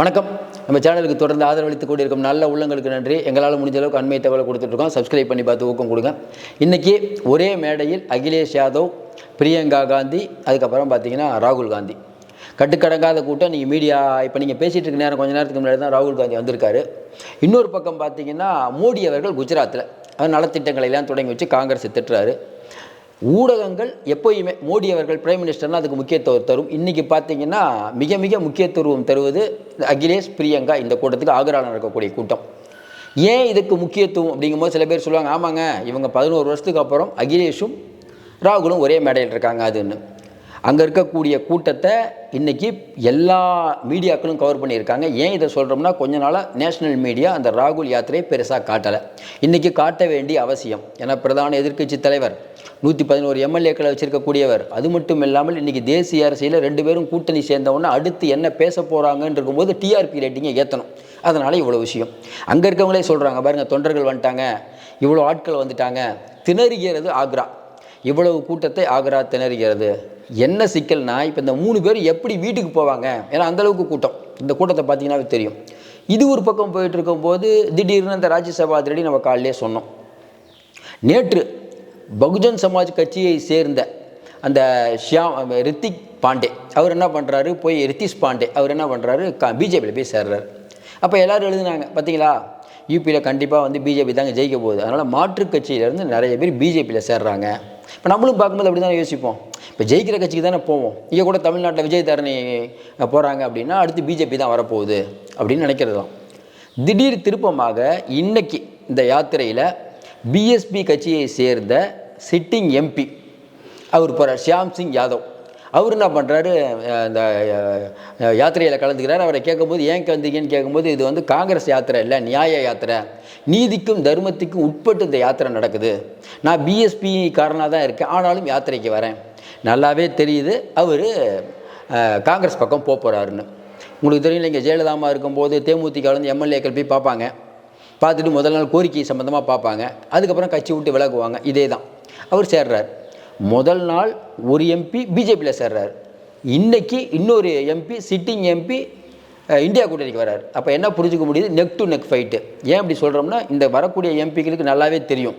வணக்கம். நம்ம சேனலுக்கு தொடர்ந்து ஆதரவளித்து கொண்டிருக்கும் நல்ல உள்ளங்களுக்கு நன்றி. எங்களால் முடிஞ்ச அளவுக்கு அண்மை தகவலை கொடுத்துட்ருக்கோம். சப்ஸ்கிரைப் பண்ணி பார்த்து ஊக்கம் கொடுங்க. இன்றைக்கி ஒரே மேடையில் அகிலேஷ் யாதவ் பிரியங்கா காந்தி அதுக்கப்புறம் பார்த்தீங்கன்னா ராகுல் காந்தி. கட்டுக்கடங்காத கூட்டம் நீங்கள் மீடியா இப்போ நீங்கள் பேசிகிட்டு இருக்க நேரம் கொஞ்ச நேரத்துக்கு முன்னாடி தான் ராகுல் காந்தி வந்திருக்காரு. இன்னொரு பக்கம் பார்த்தீங்கன்னா மோடி அவர்கள் குஜராத்தில் அவர் நலத்திட்டங்களை எல்லாம் தொடங்கி வச்சு காங்கிரஸ் திட்டுறாரு. ஊடகங்கள் எப்போயுமே மோடி அவர்கள் பிரைம் மினிஸ்டர்னால் அதுக்கு முக்கியத்துவம் தரும். இன்றைக்கி பார்த்தீங்கன்னா மிக மிக முக்கியத்துவம் தருவது அகிலேஷ் பிரியங்கா இந்த கூட்டத்துக்கு ஆக்ராவில் நடக்கக்கூடிய கூட்டம். ஏன் இதுக்கு முக்கியத்துவம் அப்படிங்கும்போது சில பேர் சொல்லுவாங்க ஆமாங்க இவங்க பதினோரு வருஷத்துக்கு அப்புறம் அகிலேஷும் ராகுலும் ஒரே மேடையில் இருக்காங்க அதுன்னு. அங்கே இருக்கக்கூடிய கூட்டத்தை இன்றைக்கி எல்லா மீடியாக்களும் கவர் பண்ணியிருக்காங்க. ஏன் இதை சொல்கிறோம்னா கொஞ்ச நாளாக நேஷனல் மீடியா அந்த ராகுல் யாத்திரையை பெருசாக காட்டலை. இன்றைக்கி காட்ட வேண்டிய அவசியம். ஏன்னா பிரதான எதிர்க்கட்சி தலைவர் நூற்றி பதினோரு எம்எல்ஏக்களை வச்சுருக்கக்கூடியவர் அது மட்டும் இல்லாமல் இன்றைக்கி தேசிய அரசியலில் ரெண்டு பேரும் கூட்டணி சேர்ந்தவுடனே அடுத்து என்ன பேச போகிறாங்கன்னு இருக்கும்போது டிஆர்பி ரேட்டிங்கை ஏற்றணும் அதனால் இவ்வளோ விஷயம். அங்கே இருக்கவங்களே சொல்கிறாங்க பாருங்கள் தொண்டர்கள் வந்துட்டாங்க. இவ்வளோ ஆட்கள் வந்துட்டாங்க. திணறுகிறது ஆக்ரா. இவ்வளவு கூட்டத்தை ஆக்ரா திணறுகிறது. என்ன சிக்கல்னா இப்போ இந்த மூணு பேர் எப்படி வீட்டுக்கு போவாங்க? ஏன்னா அந்தளவுக்கு கூட்டம். இந்த கூட்டத்தை பார்த்தீங்கன்னாவே தெரியும். இது ஒரு பக்கம் போயிட்டு இருக்கும்போது திடீர்னு அந்த ராஜ்யசபா அதிரடி நம்ம காலையிலே சொன்னோம். நேற்று பகுஜன் சமாஜ் கட்சியை சேர்ந்த அந்த ஷியாம் ரித்திக் பாண்டே அவர் என்ன பண்ணுறாரு போய் ரித்திஷ் பாண்டே அவர் என்ன பண்ணுறாரு க பிஜேபியில் போய் சேர்றாரு. அப்போ எல்லோரும் எழுதுனாங்க பார்த்தீங்களா யூபியில் கண்டிப்பாக வந்து பிஜேபி தாங்க ஜெயிக்க போகுது. அதனால் மாற்றுக் கட்சியிலேருந்து நிறைய பேர் பிஜேபியில் சேர்றாங்க. இப்போ நம்மளும் பார்க்கும்போது அப்படி தான் யோசிப்போம். இப்போ ஜெயிக்கிற கட்சிக்கு தானே போவோம். இங்கே கூட தமிழ்நாட்டில் விஜய் தரணி போகிறாங்க அப்படின்னா அடுத்து பிஜேபி தான் வரப்போகுது அப்படின்னு நினைக்கிறது தான் திடீர் திருப்பமாக இன்னைக்கு இந்த யாத்திரையில் பிஎஸ்பி கட்சியை சேர்ந்த சிட்டிங் எம்பி அவர் போகிறார் ஷியாம் சிங் யாதவ். அவர் என்ன பண்ணுறாரு இந்த யாத்திரையில் கலந்துக்கிறார். அவரை கேட்கும்போது ஏன் கலந்துக்கன்னு கேட்கும்போது இது வந்து காங்கிரஸ் யாத்திரை இல்லை நியாய யாத்திரை. நீதிக்கும் தர்மத்துக்கும் உட்பட்டு இந்த யாத்திரை நடக்குது. நான் பிஎஸ்பி காரனாக தான் இருக்கேன். ஆனாலும் யாத்திரைக்கு வரேன். நல்லாவே தெரியுது. அவர் காங்கிரஸ் பக்கம் போக போகிறாருன்னு உங்களுக்கு தெரியும் இங்கே ஜெயலலிதாமா இருக்கும்போது தேமுதிகலேருந்து எம்எல்ஏக்கள் போய் பார்ப்பாங்க. பார்த்துட்டு முதல் நாள் கோரிக்கை சம்மந்தமாக பார்ப்பாங்க. அதுக்கப்புறம் கட்சி விட்டு விலகுவாங்க. இதே தான் அவர் சேர்றார். முதல் நாள் ஒரு எம்பி பிஜேபியில் சேர்றார். இன்றைக்கி இன்னொரு எம்பி சிட்டிங் எம்பி இந்தியா கூட்டணிக்கு வர்றார். அப்போ என்ன புரிஞ்சுக்க முடியுது? நெக் டு நெக் ஃபைட்டு ஏன் அப்படி சொல்கிறோம்னா இந்த வரக்கூடிய எம்பிகளுக்கு நல்லாவே தெரியும்.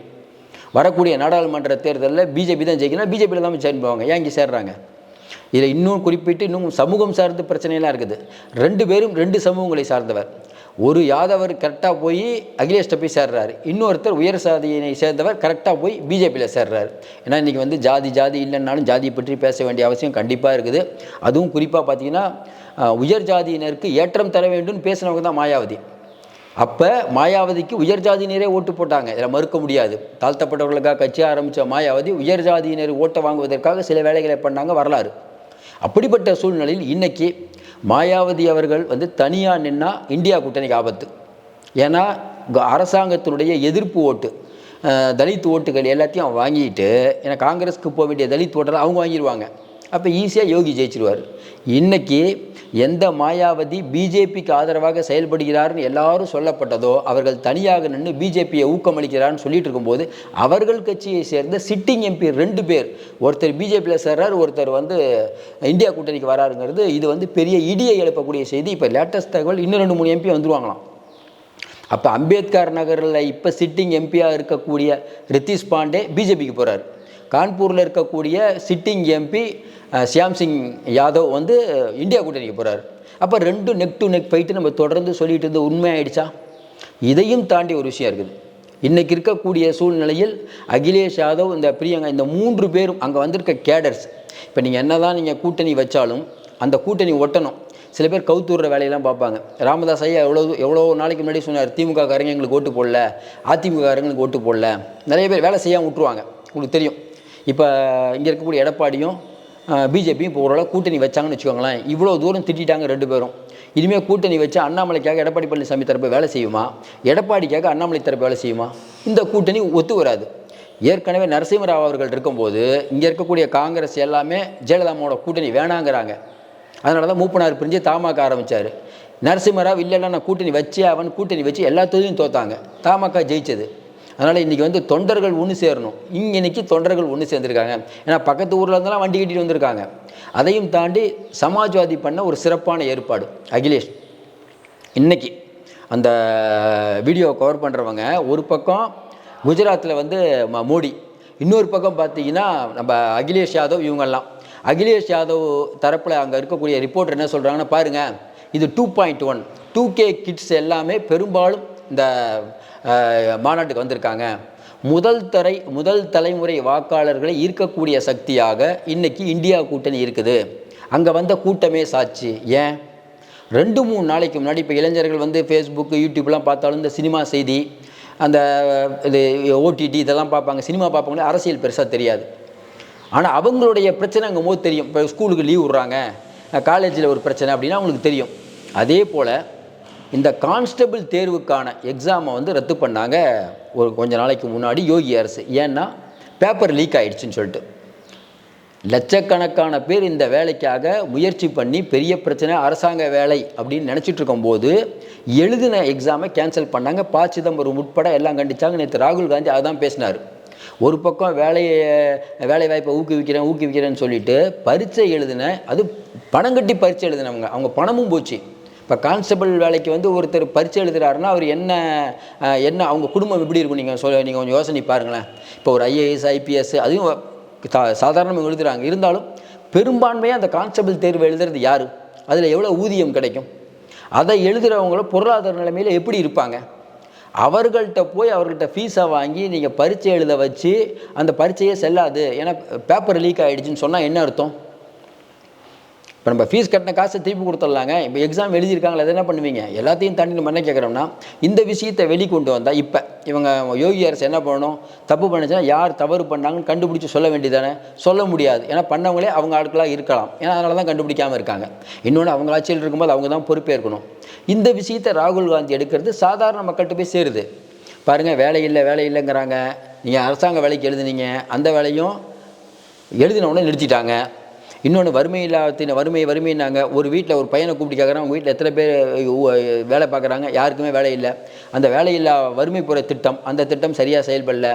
வரக்கூடிய நாடாளுமன்ற தேர்தலில் பிஜேபி தான் ஜெயிக்கணும் பிஜேபியில் தான் ஜாயின் போவாங்க ஏன் இங்கே சேர்றாங்க? இதில் இன்னும் குறிப்பிட்டு இன்னும் சமூகம் சார்ந்த பிரச்சனையெல்லாம் இருக்குது. ரெண்டு பேரும் ரெண்டு சமூகங்களை சார்ந்தவர். ஒரு யாதவர் கரெக்டாக போய் அகிலேஷ்ட போய் சேர்றாரு. இன்னொருத்தர் உயர் சாதியினை சேர்ந்தவர் கரெக்டாக போய் பிஜேபியில் சேர்றாரு. ஏன்னா இன்றைக்கி வந்து ஜாதி ஜாதி இல்லைன்னாலும் ஜாதியை பற்றி பேச வேண்டிய அவசியம் கண்டிப்பாக இருக்குது. அதுவும் குறிப்பாக பார்த்தீங்கன்னா உயர் ஜாதியினருக்கு ஏற்றம் தர வேண்டும் பேசினவங்க தான் மாயாவதி. அப்போ மாயாவதிக்கு உயர் ஜாதியினரே ஓட்டு போட்டாங்க. இதில் மறுக்க முடியாது. தாழ்த்தப்பட்டவர்களுக்காக கட்சி ஆரம்பித்த மாயாவதி உயர் ஜாதியினர் ஓட்டை வாங்குவதற்காக சில வேலைகளை பண்ணாங்க வரலாறு. அப்படிப்பட்ட சூழ்நிலையில் இன்றைக்கி மாயாவதி அவர்கள் வந்து தனியாக நின்னா இந்தியா கூட்டணிக்கு ஆபத்து. ஏன்னா அரசாங்கத்தினுடைய எதிர்ப்பு ஓட்டு தலித் ஓட்டுகள் எல்லாத்தையும் வாங்கிட்டு ஏன்னா காங்கிரஸ்க்கு போக வேண்டிய தலித் ஓட்டெல்லாம் அவங்க வாங்கிடுவாங்க அப்போ ஈஸியாக யோகி ஜெயிச்சிருவார். இன்றைக்கி எந்த மாயாவதி பிஜேபிக்கு ஆதரவாக செயல்படுகிறார்னு எல்லாரும் சொல்லப்பட்டதோ அவர்கள் தனியாக நின்று பிஜேபியை ஊக்கமளிக்கிறார்னு சொல்லிட்டு இருக்கும்போது அவர்கள் கட்சியை சேர்ந்த சிட்டிங் எம்பி ரெண்டு பேர் ஒருத்தர் பிஜேபியில் சேர்றார் ஒருத்தர் வந்து இந்தியா கூட்டணிக்கு வராருங்கிறது இது வந்து பெரிய இடியை எழுப்பக்கூடிய செய்தி. இப்போ லேட்டஸ்ட் தகவல் இன்னும் ரெண்டு மூணு எம்பி வந்துருவாங்களாம். அப்போ அம்பேத்கர் நகரில் இப்போ சிட்டிங் எம்பியாக இருக்கக்கூடிய ரித்திஷ் பாண்டே பிஜேபிக்கு போகிறார் கான்பூரில் இருக்கக்கூடிய சிட்டிங் எம்பி ஷியாம் சிங் யாதவ் வந்து இந்தியா கூட்டணிக்கு போகிறார் அப்போ ரெண்டு நெக் டு நெக் ஃபைட்டு நம்ம தொடர்ந்து சொல்லிட்டு உண்மை உண்மையாயிடுச்சா? இதையும் தாண்டி ஒரு விஷயம் இருக்குது. இன்றைக்கி இருக்கக்கூடிய சூழ்நிலையில் அகிலேஷ் யாதவ் இந்த பிரியங்கா இந்த மூன்று பேரும் அங்கே வந்திருக்க கேடர்ஸ் இப்போ நீங்கள் என்ன தான் நீங்கள் கூட்டணி வச்சாலும் அந்த கூட்டணி ஒட்டணும். சில பேர் கவுத்துடுற வேலையெல்லாம் பார்ப்பாங்க. ராமதாஸ் ஐயா எவ்வளோ எவ்வளோ நாளைக்கு முன்னாடி சொன்னார் திமுக காரங்க எங்களுக்கு ஓட்டு போடல அதிமுக காரங்களுக்கு ஓட்டு போடல. நிறைய பேர் வேலை செய்யாமல் விட்டுருவாங்க. உங்களுக்கு தெரியும். இப்போ இங்கே இருக்கக்கூடிய எடப்பாடியும் பிஜேபியும் இப்போ ஓரளவு கூட்டணி வச்சாங்கன்னு வச்சுக்கோங்களேன். இவ்வளோ தூரம் திட்டாங்க ரெண்டு பேரும். இனிமேல் கூட்டணி வச்சு அண்ணாமலைக்காக எடப்பாடி பழனிசாமி தரப்பு வேலை செய்யுமா? எடப்பாடிக்காக அண்ணாமலை தரப்பு வேலை செய்யுமா? இந்த கூட்டணி ஒத்து வராது. ஏற்கனவே நரசிம்மராவ் அவர்கள் இருக்கும்போது இங்கே இருக்கக்கூடிய காங்கிரஸ் எல்லாமே ஜெயலலிதாமோட கூட்டணி வேணாங்கிறாங்க. அதனால தான் மூப்பனார் பிரிஞ்சு தாமாக்க ஆரம்பித்தார் நரசிம்மராவ் இல்லைன்னா நான் கூட்டணி வச்சே அவன் கூட்டணி வச்சு எல்லா தொழிலும் தோத்தாங்க. தாமாக்கா ஜெயிச்சது. அதனால் இன்றைக்கி வந்து தொண்டர்கள் ஒன்று சேரணும். இங்கே இன்னைக்கு தொண்டர்கள் ஒன்று சேர்ந்துருக்காங்க. ஏன்னா பக்கத்து ஊரில் இருந்தெல்லாம் வண்டி கட்டிட்டு வந்திருக்காங்க. அதையும் தாண்டி சமாஜ்வாதி பண்ண ஒரு சிறப்பான ஏற்பாடு. அகிலேஷ் இன்னைக்கு அந்த வீடியோவை கவர் பண்ணுறவங்க ஒரு பக்கம் குஜராத்தில் வந்து ம- மோடி இன்னொரு பக்கம் பார்த்தீங்கன்னா நம்ம அகிலேஷ் யாதவ் இவங்கெல்லாம். அகிலேஷ் யாதவ் தரப்பில் அங்கே இருக்கக்கூடிய ரிப்போர்ட் என்ன சொல்கிறாங்கன்னா பாருங்கள் இது two point one two K kids எல்லாமே பெரும்பாலும் இந்த மாநாட்டுக்கு வந்திருக்காங்க. முதல் தரை முதல் தலைமுறை வாக்காளர்களை ஈர்க்கக்கூடிய சக்தியாக இன்றைக்கி இந்தியா கூட்டணி இருக்குது. அங்கே வந்த கூட்டமே சாட்சி. ஏன்? ரெண்டு மூணு நாளைக்கு முன்னாடி இப்போ இளைஞர்கள் வந்து ஃபேஸ்புக்கு யூடியூப்லாம் பார்த்தாலும் இந்த சினிமா செய்தி அந்த இது ஓடிடி இதெல்லாம் பார்ப்பாங்க. சினிமா பார்ப்பாங்களே அரசியல் பெருசாக தெரியாது. ஆனால் அவங்களுடைய பிரச்சனைங்கும் போது தெரியும். இப்போ ஸ்கூலுக்கு லீவ் விட்றாங்க. காலேஜில் ஒரு பிரச்சனை அப்படின்னா அவங்களுக்கு தெரியும். அதே போல் இந்த கான்ஸ்டபிள் தேர்வுக்கான எக்ஸாமை வந்து ரத்து பண்ணாங்க ஒரு கொஞ்ச நாளைக்கு முன்னாடி யோகி அரசு. ஏன்னா பேப்பர் லீக் ஆயிடுச்சுன்னு சொல்லிட்டு. லட்சக்கணக்கான பேர் இந்த வேலைக்காக முயற்சி பண்ணி பெரிய பிரச்சனை அரசாங்க வேலை அப்படின்னு நினச்சிட்டு இருக்கும்போது எழுதின எக்ஸாமை கேன்சல் பண்ணாங்க. ப. சிதம்பரம் உட்பட எல்லாம் கண்டிச்சாங்க. நேற்று ராகுல் காந்தி அதான் பேசினார். ஒரு பக்கம் வேலையை வேலை வாய்ப்பை ஊக்குவிக்கிறேன் ஊக்குவிக்கிறேன்னு சொல்லிட்டு பரீட்சை எழுதின அது பணம் கட்டி பரீட்சை எழுதினவங்க. அவங்க பணமும் போச்சு. இப்போ கான்ஸ்டபிள் வேலைக்கு வந்து ஒருத்தர் பரிச்சை எழுதுறாருன்னா அவர் என்ன என்ன அவங்க குடும்பம் எப்படி இருக்கும்? நீங்கள் சொல்ல நீங்கள் கொஞ்சம் யோசனை பாருங்களேன். இப்போ ஒரு ஐஏஎஸ் ஐபிஎஸ் அதுவும் சா சாதாரணமாக எழுதுகிறாங்க இருந்தாலும் பெரும்பான்மையாக அந்த கான்ஸ்டபிள் தேர்வு எழுதுறது யார்? அதில் எவ்வளோ ஊதியம் கிடைக்கும்? அதை எழுதுகிறவங்கள பொருளாதார நிலைமையில் எப்படி இருப்பாங்க? அவர்கள்ட்ட போய் அவர்கள்ட்ட ஃபீஸை வாங்கி நீங்கள் பரீட்சை எழுத வச்சு அந்த பரீட்சையே செல்லாது. ஏன்னா பேப்பர் லீக் ஆகிடுச்சின்னு சொன்னால் என்ன அர்த்தம்? இப்போ நம்ம ஃபீஸ் கட்டின காசை திருப்பி கொடுத்துடலாங்க. இப்போ எக்ஸாம் எழுதியிருக்காங்களா அதை என்ன பண்ணுவீங்க? எல்லாத்தையும் தாண்டி நம்ம என்ன கேட்குறோம்னா இந்த விஷயத்தை வெளிக்கொண்டு வந்தால் இப்போ இவங்க யோகி அரசு என்ன பண்ணணும்? தப்பு பண்ணுச்சுன்னா யார் தவறு பண்ணாங்கன்னு கண்டுபிடிச்சி சொல்ல வேண்டியதானே? சொல்ல முடியாது. ஏன்னா பண்ணவங்களே அவங்க ஆட்களாக இருக்கலாம். ஏன்னா அதனால தான் கண்டுபிடிக்காமல் இருக்காங்க. இன்னொன்று அவங்க ஆட்சியில் இருக்கும்போது அவங்க தான் பொறுப்பேற்கணும். இந்த விஷயத்தை ராகுல் காந்தி எடுக்கிறது சாதாரண மக்கள்கிட்ட போய் சேருது. பாருங்கள் வேலை இல்லை வேலை இல்லைங்கிறாங்க. நீங்கள் அரசாங்க வேலைக்கு எழுதுனீங்க. அந்த வேலையும் எழுதின உடனே நிறுத்திட்டாங்க. இன்னொன்று வறுமை இல்லாத வறுமை வறுமைன்னாங்க. ஒரு வீட்டில் ஒரு பையனை கூப்பிட்டு கேட்குறாங்க உங்கள் வீட்டில் எத்தனை பேர் வேலை பார்க்குறாங்க? யாருக்குமே வேலை இல்லை. அந்த வேலையில்லா வறுமை புற திட்டம் அந்த திட்டம் சரியாக செயல்படல.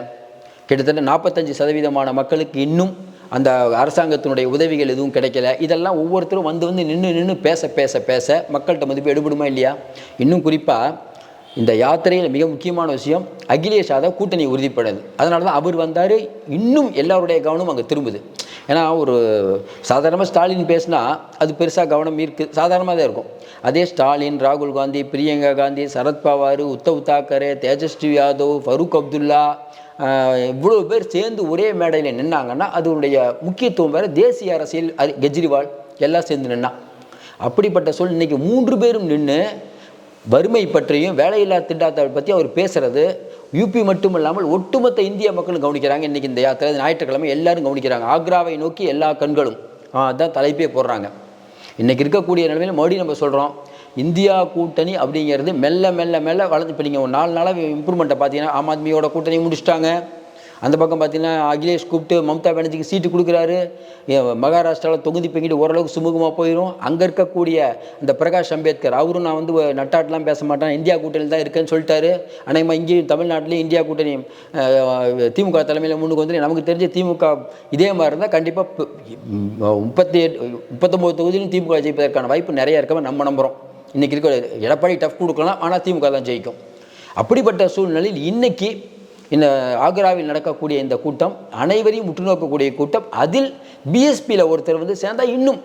கிட்டத்தட்ட நாற்பத்தஞ்சு சதவீதமான மக்களுக்கு இன்னும் அந்த அரசாங்கத்தினுடைய உதவிகள் எதுவும் கிடைக்கல. இதெல்லாம் ஒவ்வொருத்தரும் வந்து வந்து நின்று நின்று பேச பேச பேச மக்கள்கிட்ட மதிப்பு எடுபடுமா இல்லையா? இன்னும் குறிப்பாக இந்த யாத்திரையில் மிக முக்கியமான விஷயம் அகிலேஷ் யாதவ் கூட்டணி உறுதிப்படுது அதனால தான் அவர் வந்தார் இன்னும் எல்லாருடைய கவனம் அங்கே திரும்புது. ஏன்னா ஒரு சாதாரணமாக ஸ்டாலின் பேசினா அது பெருசாக கவனம் இருக்குது சாதாரணமாக தான் இருக்கும். அதே ஸ்டாலின் ராகுல் காந்தி பிரியங்கா காந்தி சரத்பவார் உத்தவ் தாக்கரே தேஜஸ்வி யாதவ் ஃபரூக் அப்துல்லா இவ்வளோ பேர் சேர்ந்து ஒரே மேடையில் நின்னாங்கன்னா அதனுடைய முக்கியத்துவம் வேறு தேசிய அரசியல் கெஜ்ரிவால் எல்லாம் சேர்ந்து நின்னா. அப்படிப்பட்ட சொல் இன்றைக்கி மூன்று பேரும் நின்று வறுமை பற்றியும் வேலையில்லா திண்டாட்டத்தை பற்றி அவர் பேசுகிறது யூபி மட்டும் இல்லாமல் ஒட்டுமொத்த இந்திய மக்களும் கவனிக்கிறாங்க. இன்றைக்கி இந்த யாத்திரை ஞாயிற்றுக்கிழமை எல்லாரும் கவனிக்கிறாங்க. ஆக்ராவை நோக்கி எல்லா கண்களும் அதான் தலைப்பே போடுறாங்க. இன்றைக்கி இருக்கக்கூடிய நிலைமையில் மறுபடியும் நம்ம சொல்கிறோம் இந்தியா கூட்டணி அப்படிங்கிறது மெல்ல மெல்ல மெல்ல வளர்ந்து இப்போ நீங்கள் ஒரு நாலு நாளாக இம்ப்ரூவ்மெண்ட்டை பார்த்தீங்கன்னா ஆம் ஆத்மியோட கூட்டணி முடிச்சிட்டாங்க. அந்த பக்கம் பார்த்தீங்கன்னா அகிலேஷ் கூப்பிட்டு மம்தா பானர்ஜிக்கு சீட்டு கொடுக்குறாரு. மகாராஷ்டிராவில் தொகுதி பெங்கிட்டு ஓரளவுக்கு சுமூகமாக போயிடும் அங்கே இருக்கக்கூடிய இந்த பிரகாஷ் அம்பேத்கர் அவரும் நான் வந்து நட்டாட்டெலாம் பேச மாட்டேன். இந்தியா கூட்டணி தான் இருக்கேன்னு சொல்லிட்டாரு. ஆனால் இங்கேயும் தமிழ்நாட்டிலையும் இந்தியா கூட்டணி திமுக தலைமையில் முன்னுக்கு வந்து நமக்கு தெரிஞ்ச திமுக இதே மாதிரி இருந்தால் கண்டிப்பாக முப்பத்தி எட்டு முப்பத்தொம்போது தொகுதியிலும் திமுக ஜெயிப்பதற்கான வாய்ப்பு நிறைய இருக்கவே நம்ம நம்புகிறோம் இன்றைக்கி இருக்க எடப்பாடி டஃப் கொடுக்கலாம் ஆனால் திமுக தான் ஜெயிக்கும். அப்படிப்பட்ட சூழ்நிலையில் இன்றைக்கி இந்த ஆக்ராவில் நடக்கக்கூடிய இந்த கூட்டம் அனைவரையும் உற்று நோக்கக்கூடிய கூட்டம் அதில் பிஎஸ்பியில் ஒருத்தர் வந்து சேர்ந்தால் இன்னும்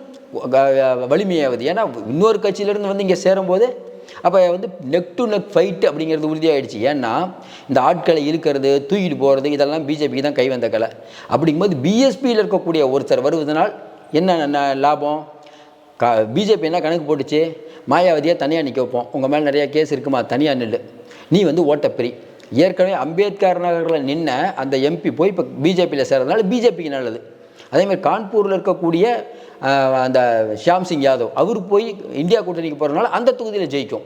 வலிமையாகுது ஏன்னா இன்னொரு கட்சியிலேருந்து வந்து இங்கே சேரும்போது அப்போ வந்து நெக் டு நெக் ஃபைட் அப்படிங்கிறது உறுதியாயிடுச்சு. ஏன்னா இந்த ஆட்களை இழுக்கிறது தூக்கிட்டு போகிறது இதெல்லாம் பிஜேபிக்கு தான் கை வந்த கலை. அப்படிங்கும்போது பிஎஸ்பியில் இருக்கக்கூடிய ஒருத்தர் வருவதனால் என்ன ந- லாபம்? கா பிஜேபி என்ன கணக்கு போட்டுச்சு? மாயாவதியாக தனியாக நிற்க வைப்போம். உங்கள் மேலே நிறையா கேஸ் இருக்குமா? தனியாக நில்லு. நீ வந்து ஓட்டப்பிரி. ஏற்கனவே அம்பேத்கர் நகரில் நின்ன அந்த எம்பி போய் இப்போ பிஜேபியில் சேர்றதுனால பிஜேபிக்கு நல்லது. அதேமாதிரி கான்பூரில் இருக்கக்கூடிய அந்த ஷியாம் சிங் யாதவ் அவர் போய் இந்தியா கூட்டணிக்கு போகிறதுனால அந்த தொகுதியில் ஜெயிக்கும்.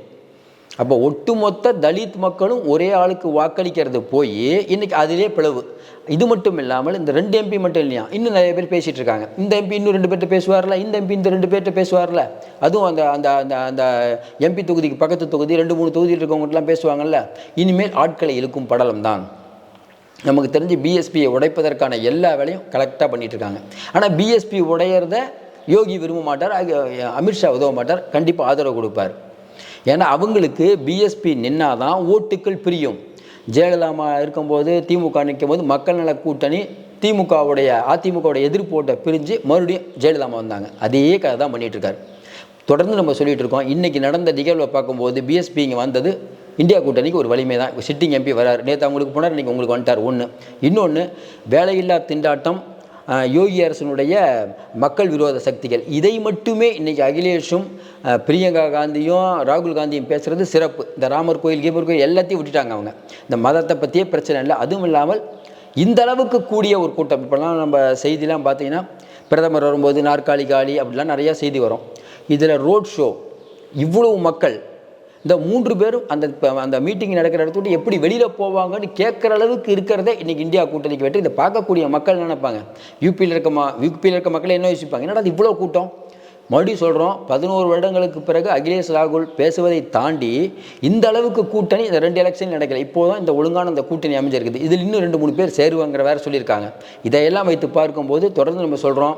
அப்போ ஒட்டுமொத்த தலித் மக்களும் ஒரே ஆளுக்கு வாக்களிக்கிறது போய் இன்னைக்கு அதிலே பிளவு. இது மட்டும் இல்லாமல் இந்த ரெண்டு எம்பி மட்டும் இல்லையா? இன்னும் நிறைய பேர் பேசிட்டு இருக்காங்க. இந்த எம்பி இன்னும் ரெண்டு பேர்கிட்ட பேசுவார்ல? இந்த எம்பி இந்த ரெண்டு பேர்கிட்ட பேசுவார்ல? அதுவும் அந்த அந்த அந்த அந்த எம்பி தொகுதிக்கு பக்கத்து தொகுதி ரெண்டு மூணு தொகுதியில் இருக்கவங்கலாம் பேசுவாங்கல்ல? இனிமேல் ஆட்களை இழுக்கும் படலம் தான். நமக்கு தெரிஞ்சு பிஎஸ்பியை உடைப்பதற்கான எல்லா வேலையும் கரெக்டாக பண்ணிட்டு இருக்காங்க. ஆனால் பிஎஸ்பி உடையிறத யோகி விரும்ப மாட்டார் அமித்ஷா உதவ மாட்டார் கண்டிப்பாக ஆதரவு கொடுப்பார். ஏன்னா அவங்களுக்கு பிஎஸ்பி நின்னாதான் ஓட்டுக்கள் பிரியும். ஜெயலலிதா இருக்கும்போது திமுக நிற்கும் போது மக்கள் நல கூட்டணி திமுகவுடைய அதிமுகவுடைய எதிர்ப்போட்டை பிரிஞ்சு மறுபடியும் ஜெயலலிதா வந்தாங்க. அதே கதை தான் பண்ணிகிட்ருக்காரு தொடர்ந்து நம்ம சொல்லிகிட்டு இருக்கோம். இன்றைக்கி நடந்த நிகழ்வை பார்க்கும்போது பிஎஸ்பி இங்கே வந்தது இந்தியா கூட்டணிக்கு ஒரு வலிமை தான். சிட்டிங் எம்பி வராரு. நேற்று அவங்களுக்கு போனார் இன்றைக்கி உங்களுக்கு வந்துட்டார். ஒன்று இன்னொன்று வேலையில்லா திண்டாட்டம் யோகி அரசனுடைய மக்கள் விரோத சக்திகள். இதை மட்டுமே இன்றைக்கி அகிலேஷும் பிரியங்கா காந்தியும் ராகுல் காந்தியும் பேசுகிறது சிறப்பு. இந்த ராமர் கோயில் கீபர் கோயில் எல்லாத்தையும் விட்டுட்டாங்க அவங்க. இந்த மதத்தை பற்றியே பிரச்சனை இல்லை. அதுவும் இல்லாமல் இந்த அளவுக்கு கூடிய ஒரு கூட்டம். இப்போல்லாம் நம்ம செய்திலாம் பார்த்தீங்கன்னா பிரதமர் வரும்போது நாற்காலி காலி அப்படிலாம் நிறையா செய்தி வரும். இதில் ரோட் ஷோ இவ்வளவு மக்கள் இந்த மூன்று பேரும் அந்த அந்த மீட்டிங் நடக்கிற இடத்த விட்டு எப்படி வெளியில் போவாங்கன்னு கேட்குற அளவுக்கு இருக்கிறதே இன்றைக்கி இந்தியா கூட்டணிக்கு வெற்றி. இதை பார்க்கக்கூடிய மக்கள் நினைப்பாங்க? யூபியில் இருக்க மா யூபியில் இருக்க மக்கள் என்ன யோசிப்பாங்க? என்னடா அது இவ்வளோ கூட்டம்? மறுபடியும் சொல்கிறோம் பதினோரு வருடங்களுக்கு பிறகு அகிலேஷ் ராகுல் பேசுவதை தாண்டி இந்த அளவுக்கு கூட்டணி இந்த ரெண்டு எலெக்ஷன் நடக்கல. இப்போதான் இந்த ஒழுங்கான இந்த கூட்டணி அமைஞ்சிருக்குது. இதில் இன்னும் ரெண்டு மூணு பேர் சேருவாங்கிற வேற சொல்லியிருக்காங்க. இதையெல்லாம் வைத்து பார்க்கும்போது தொடர்ந்து நம்ம சொல்கிறோம்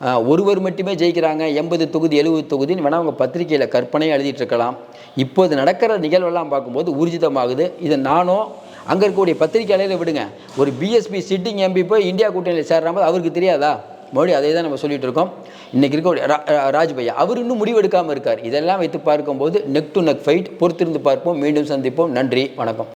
ஒருவர் மட்டுமே ஜெயிக்கிறாங்க. எண்பது தொகுதி எழுபது தொகுதின்னு வேணால் அவங்க பத்திரிகையில் கற்பனையாக எழுதிட்டுருக்கலாம். இப்போது நடக்கிற நிகழ்வெல்லாம் பார்க்கும்போது ஊர்ஜிதமாகுது. இதை நானும் அங்கே இருக்கக்கூடிய பத்திரிகையாளர்களை விடுங்க. ஒரு பிஎஸ்பி சிட்டிங் எம்பி போய் இந்தியா கூட்டணியில் சேர்றாமல் அவருக்கு தெரியாதா? மறுபடியும் அதே தான் நம்ம சொல்லிட்டு இருக்கோம். இன்றைக்கி இருக்கக்கூடிய ரா- ராஜ் அவர் இன்னும் முடிவெடுக்காமல் இருக்கார். இதெல்லாம் வைத்து பார்க்கும்போது நெக் டு நெக் ஃபைட் பொறுத்திருந்து பார்ப்போம். மீண்டும் சந்திப்போம். நன்றி. வணக்கம்.